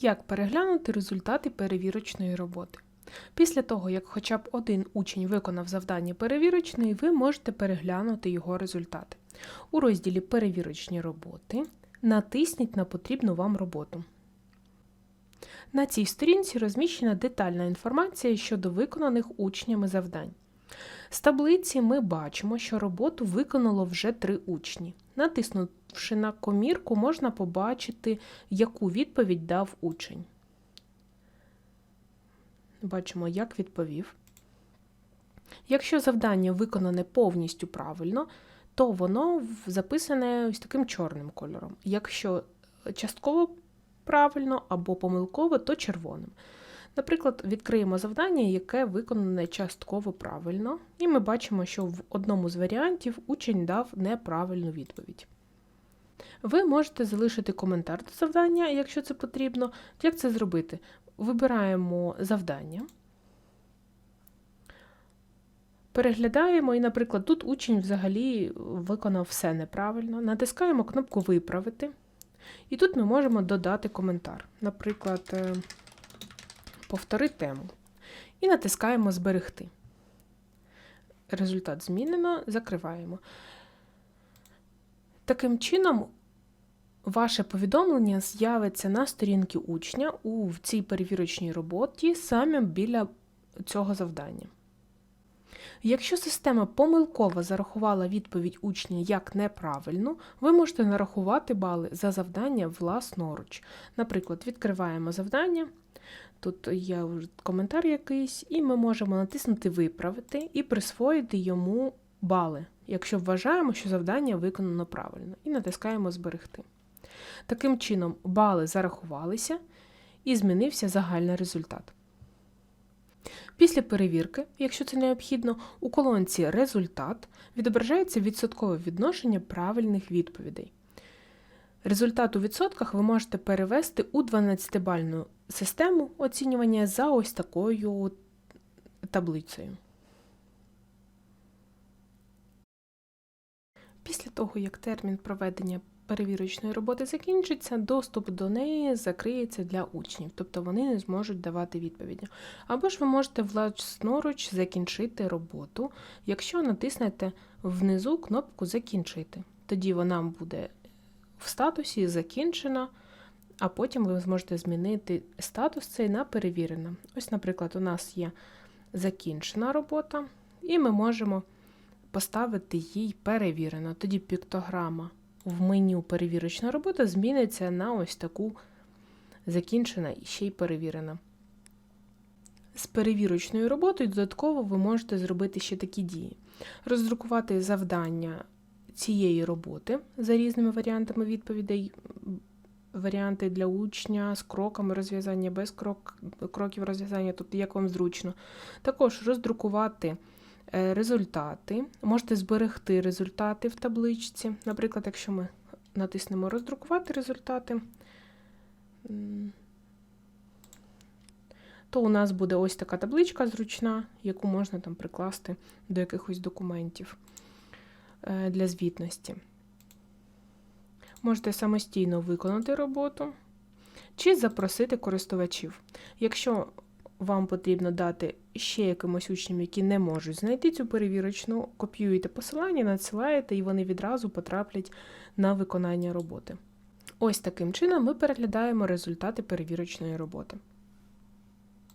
Як переглянути результати перевірочної роботи? Після того, як хоча б один учень виконав завдання перевірочної, ви можете переглянути його результати. У розділі Перевірочні роботи натисніть на потрібну вам роботу. На цій сторінці розміщена детальна інформація щодо виконаних учнями завдань. З таблиці ми бачимо, що роботу виконало вже три учні. Натиснувши на комірку, можна побачити, яку відповідь дав учень. Бачимо, як відповів. Якщо завдання виконане повністю правильно, то воно записане ось таким чорним кольором. Якщо частково правильно або помилково, то червоним. Наприклад, відкриємо завдання, яке виконане частково правильно, і ми бачимо, що в одному з варіантів учень дав неправильну відповідь. Ви можете залишити коментар до завдання, якщо це потрібно. Як це зробити? Вибираємо завдання, переглядаємо, і, наприклад, тут учень взагалі виконав все неправильно. Натискаємо кнопку Виправити. І тут ми можемо додати коментар. Наприклад, е, повтори тему. І натискаємо Зберегти. Результат змінено, закриваємо. Таким чином, ваше повідомлення з'явиться на сторінці учня у цій перевірочній роботі саме біля цього завдання. Якщо система помилково зарахувала відповідь учня як неправильну, ви можете нарахувати бали за завдання власноруч. Наприклад, відкриваємо завдання, тут є коментар якийсь, і ми можемо натиснути Виправити і присвоїти йому бали, якщо вважаємо, що завдання виконано правильно, і натискаємо Зберегти. Таким чином, бали зарахувалися і змінився загальний результат. Після перевірки, якщо це необхідно, у колонці Результат відображається відсоткове відношення правильних відповідей. Результат у відсотках ви можете перевести у 12-бальну систему оцінювання за ось такою таблицею. Після того, як термін проведення перевірочної роботи закінчиться, доступ до неї закриється для учнів, тобто вони не зможуть давати відповіді. Або ж ви можете власноруч закінчити роботу, якщо натиснете внизу кнопку Закінчити. Тоді вона буде в статусі закінчена, а потім ви зможете змінити статус цей на перевірена. Ось, наприклад, у нас є закінчена робота, і ми можемо поставити їй перевірено. Тоді піктограма в меню перевірочна робота зміниться на ось таку закінчена і ще й перевірена. З перевірочною роботою додатково ви можете зробити ще такі дії: роздрукувати завдання цієї роботи за різними варіантами відповідей, варіанти для учня з кроками розв'язання, без крок, кроків розв'язання, тобто як вам зручно. Також роздрукувати результати, можете зберегти результати в табличці. Наприклад, якщо ми натиснемо роздрукувати результати, то у нас буде ось така табличка зручна, яку можна там прикласти до якихось документів е, для звітності. Можете самостійно виконати роботу чи запросити користувачів. Якщо вам потрібно дати ще якимось учням, які не можуть знайти цю перевірочну, копіюєте посилання, надсилаєте, і вони відразу потраплять на виконання роботи. Ось таким чином ми переглядаємо результати перевірочної роботи.